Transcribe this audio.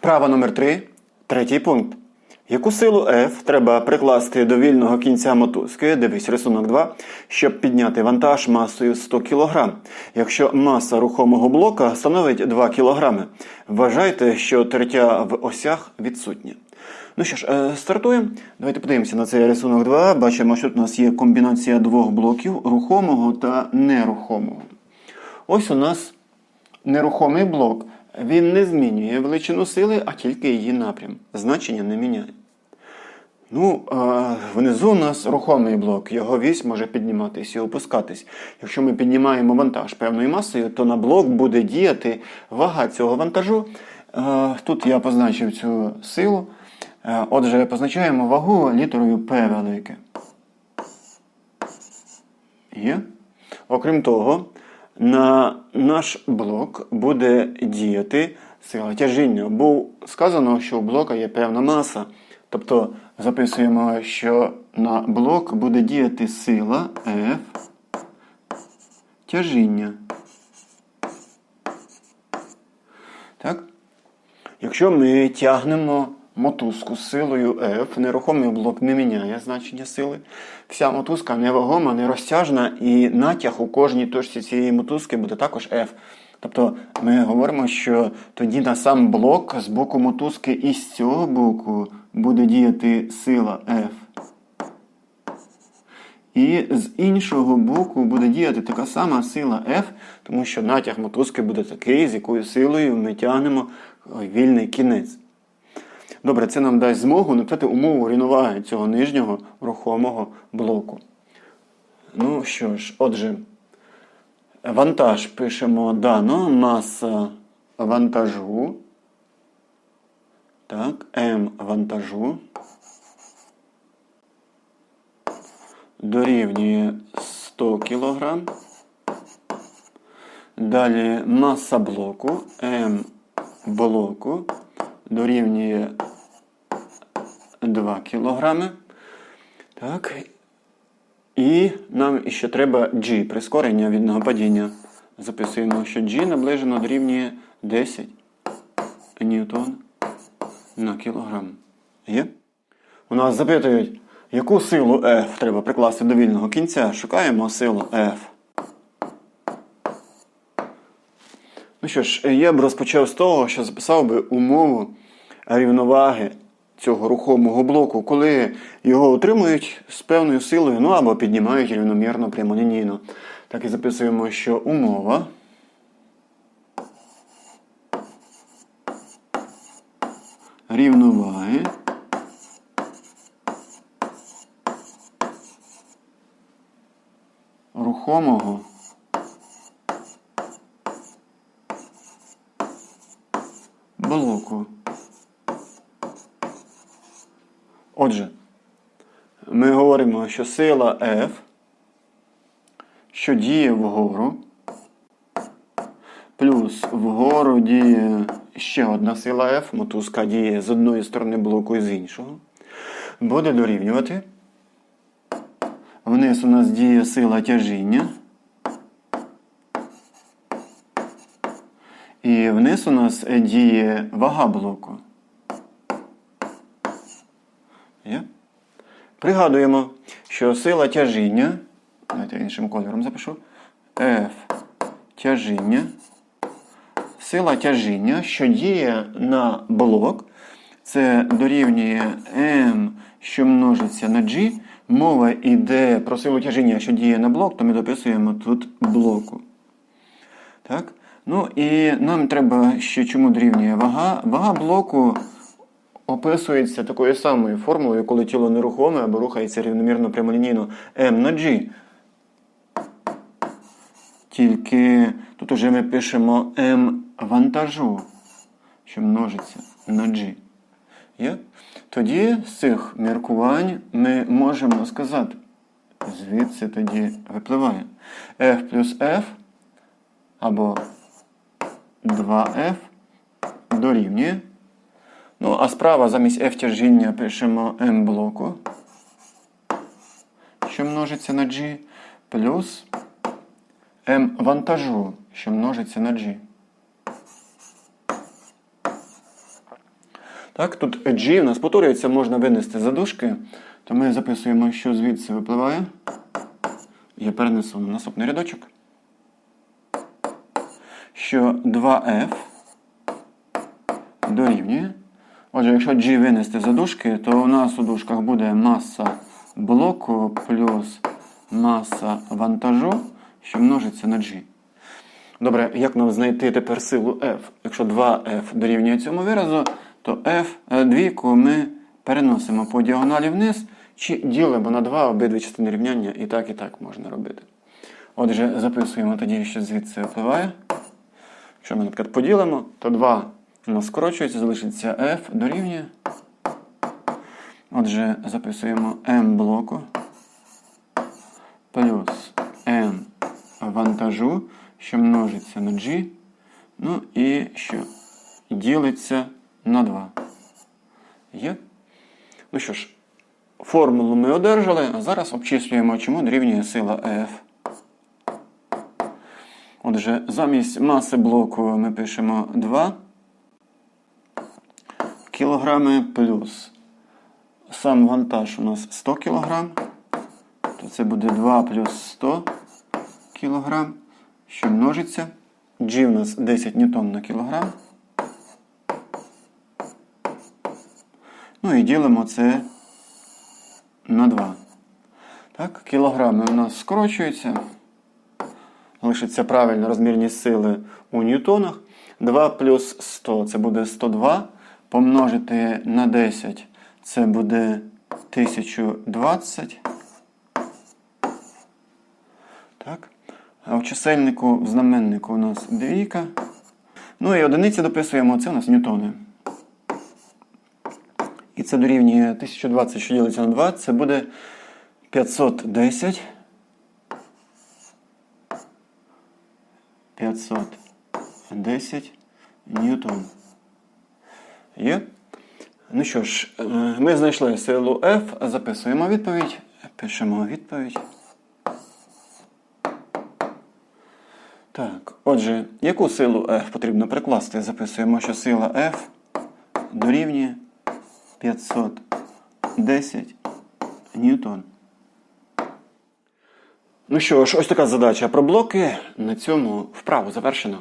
Вправа номер 3 третій пункт. Яку силу F треба прикласти до вільного кінця мотузки, дивись рисунок 2, щоб підняти вантаж масою 100 кг, якщо маса рухомого блока становить 2 кг. Вважайте, що тертя в осях відсутнє. Ну що ж, е, стартуємо. Давайте подивимося на цей рисунок 2. Бачимо, що тут у нас є комбінація двох блоків рухомого та нерухомого. Ось у нас нерухомий блок. Він не змінює величину сили, а тільки її напрям. Значення не міняє. Ну, внизу у нас рухомий блок. Його вісь може підніматися і опускатись. Якщо ми піднімаємо вантаж певною масою, то на блок буде діяти вага цього вантажу. Тут я позначив цю силу. Отже, позначаємо вагу літерою P велике. Є. Окрім того, на наш блок буде діяти сила тяжіння. Бо сказано, що у блока є певна маса. Тобто записуємо, що на блок буде діяти сила F тяжіння. Так? Якщо ми тягнемо мотузку з силою F, нерухомий блок не міняє значення сили. Вся мотузка невагома, нерозтяжна, і натяг у кожній точці цієї мотузки буде також F. Тобто ми говоримо, що тоді на сам блок з боку мотузки і з цього боку буде діяти сила F. І з іншого боку буде діяти така сама сила F, тому що натяг мотузки буде такий, з якою силою ми тягнемо вільний кінець. Добре, це нам дасть змогу написати умову рівноваги цього нижнього рухомого блоку. Ну що ж, отже, вантаж пишемо дано, маса вантажу. Так, М вантажу. Дорівнює 100 кг. Далі маса блоку М блоку дорівнює 2 кг. Так. І нам ще треба G, прискорення відного падіння. Записуємо, що G наближено дорівнює 10 ньютон на кілограм. Є? У нас запитують, яку силу F треба прикласти до вільного кінця. Шукаємо силу F. Ну що ж, я б розпочав з того, що записав би умову рівноваги цього рухомого блоку, коли його отримують з певною силою, ну або піднімають рівномірно прямолінійно. Так і записуємо, що умова. Рівноваги рухомого блоку. Отже, ми говоримо, що сила F, що діє вгору, плюс вгору діє ще одна сила F, мотузка діє з одної сторони блоку і з іншого, буде дорівнювати. Вниз у нас діє сила тяжіння. І вниз у нас діє вага блоку. Є? Пригадуємо, що сила тяжіння, давайте я іншим кольором запишу, F тяжіння. Сила тяжіння, що діє на блок, це дорівнює M, що множиться на G. Мова йде про силу тяжіння, що діє на блок, то ми дописуємо тут блоку. Так? Ну і нам треба ще чому дорівнює вага. Вага блоку описується такою самою формулою, коли тіло нерухоме або рухається рівномірно прямолінійно m на g. Тільки тут уже ми пишемо m вантажу, що множиться на g. Є? Тоді з цих міркувань ми можемо сказати, звідси тоді випливає f плюс f або 2f дорівнює. Ну, а справа замість f тяжіння пишемо m блоку, що множиться на g, плюс m вантажу, що множиться на g. Так, тут G у нас повторюється, можна винести за дужки. То ми записуємо, що звідси випливає. Я перенесу на наступний рядочок. Що 2F дорівнює. Отже, якщо G винести за дужки, то у нас у дужках буде маса блоку плюс маса вантажу, що множиться на G. Добре, як нам знайти тепер силу F? Якщо 2F дорівнює цьому виразу, то F е, двійку ми переносимо по діагоналі вниз чи ділимо на 2 обидві частини рівняння, і так, і так можна робити. Отже, записуємо тоді, що звідси випливає. Якщо ми, наприклад, поділимо, то 2 нас скорочується, залишиться F дорівнює. Отже, записуємо M блоку плюс N вантажу, що множиться на G, ну і що ділиться на 2. Є? Ну що ж, формулу ми одержали, а зараз обчислюємо, чому дорівнює сила F. Отже, замість маси блоку ми пишемо 2 кілограми плюс сам вантаж у нас 100 кілограм, то це буде 2 плюс 100 кілограм, що множиться. G у нас 10 ньютон на кілограм. Ну і ділимо це на 2. Так, кілограми у нас скорочуються. Лишиться правильно розмірність сили у ньютонах. 2 плюс 100 це буде 102. Помножити на 10 це буде 1020. Так. А в чисельнику, в знаменнику у нас двійка. Ну і одиниці дописуємо, це у нас ньютони. І це дорівнює 1020, що ділиться на 2, це буде 510. 510 ньютон. Є? Ну що ж, е, ми знайшли силу F, записуємо відповідь, пишемо відповідь. Так, отже, яку силу F потрібно прикласти? Записуємо, що сила F дорівнює 510 ньютон. Ну що ж, ось така задача про блоки. На цьому вправу завершено.